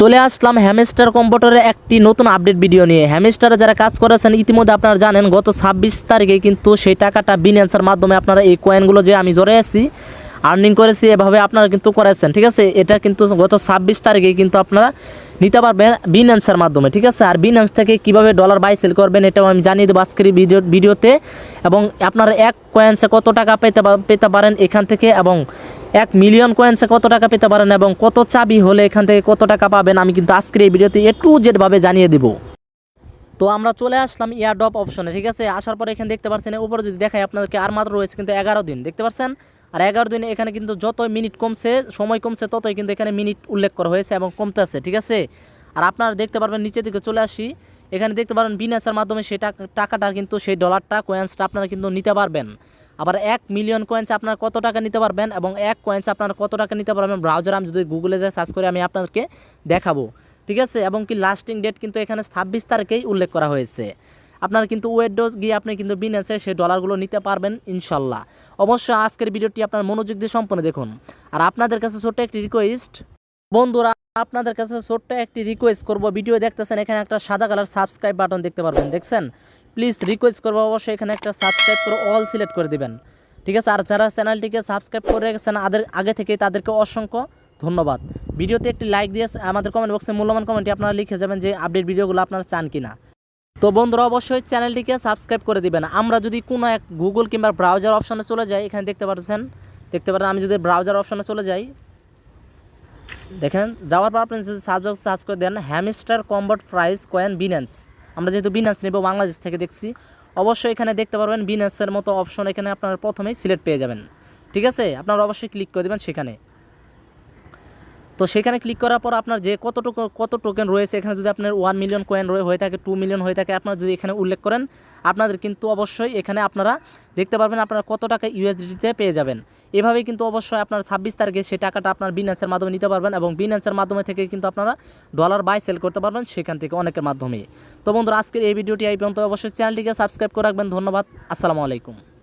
চলে আসলাম হ্যামেস্টার কম্পিউটারে একটি নতুন আপডেট ভিডিও নিয়ে। হ্যামেস্টারে যারা কাজ করেছেন, ইতিমধ্যে আপনারা জানেন, গত ছাব্বিশ তারিখে কিন্তু সেই টাকাটা বিন্যান্সের মাধ্যমে আপনারা এই কয়েনগুলো যে আমি জড়ে আছি আর্নিং করেছি, এভাবে আপনারা কিন্তু করেছেন, ঠিক আছে? এটা কিন্তু গত ছাব্বিশ তারিখে কিন্তু আপনারা নিতে পারবেন বিনান্সের মাধ্যমে, ঠিক আছে? আর বিনান্স থেকে কীভাবে ডলার বাই সেল করবেন এটাও আমি জানিয়ে দেবো আজকের ভিডিও ভিডিওতে এবং আপনারা এক কয়েন্সে কত টাকা পেতে পেতে পারেন এখান থেকে এবং এক মিলিয়ন কয়েন্সে কত টাকা পেতে পারেন এবং কত চাবি হলে এখান থেকে কত টাকা পাবেন আমি কিন্তু আজকের এই ভিডিওতে এ টু জেডভাবে জানিয়ে দেবো। তো আমরা চলে আসলাম ইয়ারড্রপ অপশনে ঠিক আছে? আসার পরে এখানে দেখতে পাচ্ছেন উপরে যদি দেখাই আপনাদেরকে আর মাত্র রয়েছে কিন্তু এগারো দিন, দেখতে পাচ্ছেন আর এগারো দিনে এখানে কিন্তু যত মিনিট কমছে, সময় কমছে, ততই কিন্তু এখানে মিনিট উল্লেখ করা হয়েছে এবং কমতে আছে ঠিক আছে? আর আপনারা দেখতে পারবেন, নিচের দিকে চলে আসি। এখানে দেখতে পারবেন বিনাসের মাধ্যমে সেই টাকা- টাকাটা কিন্তু সেই ডলারটা কয়েন্সটা আপনারা কিন্তু নিতে পারবেন। আবার এক মিলিয়ন কয়েন্স আপনারা কত টাকা নিতে পারবেন এবং এক কয়েন্স আপনারা কত টাকা নিতে পারবেন ব্রাউজার আমি যদি গুগলে যাই সার্চ করে আমি আপনাদেরকে দেখাবো, ঠিক আছে? এবং কি লাস্টিং ডেট কিন্তু এখানে ছাব্বিশ তারিখেই উল্লেখ করা হয়েছে। আপনারা কিন্তু ওয়েডোজ গিয়ে আপনি কিন্তু বিনেসে সেই ডলারগুলো নিতে পারবেন, ইনশাল্লাহ। অবশ্যই আজকের ভিডিওটি আপনার মনোযোগ দিয়ে সম্পূর্ণ দেখুন। আর আপনাদের কাছে ছোট্ট একটি রিকোয়েস্ট বন্ধুরা, আপনাদের কাছে ছোট্ট একটি রিকোয়েস্ট করব। ভিডিও দেখতেছেন, এখানে একটা সাদা কালার সাবস্ক্রাইব বাটন দেখতে পারবেন, দেখছেন? প্লিজ রিকোয়েস্ট করব, অবশ্যই এখানে একটা সাবস্ক্রাইব করে অল সিলেক্ট করে দিবেন। ঠিক আছে? আর যারা চ্যানেলটিকে সাবস্ক্রাইব করে রেখেছেন, আদের, আগে থেকে তাদেরকে অসংখ্য ধন্যবাদ। ভিডিওতে একটি লাইক দিয়ে আমাদের কমেন্ট বক্সে মূল্যবান কমেন্টে আপনারা লিখে যাবেন যে আপডেট ভিডিওগুলো আপনারা চান কিনা। তো বন্ধুরা, অবশ্যই চ্যানেলটিকে সাবস্ক্রাইব করে দিবেন। আমরা যদি কোনো এক গুগল কিংবা ব্রাউজার অপশানে চলে যাই, এখানে দেখতে পাচ্ছেন দেখতে পারেন, আমি যদি ব্রাউজার অপশানে চলে যাই, দেখেন, যাওয়ার পর আপনি যদি সার্চ বক্স সার্চ করে দেন hamster kombat price coin Binance আমরা যেহেতু বিনান্স নেব, বাংলাদেশ থেকে দেখছি। অবশ্যই এখানে দেখতে পারবেন বিনান্সের মতো অপশন এখানে আপনারা প্রথমেই সিলেক্ট পেয়ে যাবেন। ঠিক আছে? আপনারা অবশ্যই ক্লিক করে দেবেন সেখানে। তো সেখানে ক্লিক করার পর আপনার যে কতটুকু, কত টোকেন রয়েছে, এখানে যদি আপনার ওয়ান মিলিয়ন কয়েন হয়ে থাকে টু মিলিয়ন হয়ে থাকে, আপনারা যদি এখানে উল্লেখ করেন, আপনাদের কিন্তু অবশ্যই এখানে আপনারা দেখতে পারবেন আপনারা কত টাকা ইউএসডিতে পেয়ে যাবেন। এভাবেই কিন্তু অবশ্যই আপনার ছাব্বিশ তারিখে সেই টাকাটা আপনার বিনান্সের মাধ্যমে নিতে পারবেন এবং বিনান্সের মাধ্যমে থেকে কিন্তু আপনারা ডলার বাই সেল করতে পারবেন সেখান থেকে অনেকের মাধ্যমে। তো বন্ধুরা, আজকের এই ভিডিওটি এই পর্যন্ত। অবশ্যই চ্যানেলটিকে সাবস্ক্রাইব করে রাখবেন। ধন্যবাদ। আসসালামু আলাইকুম।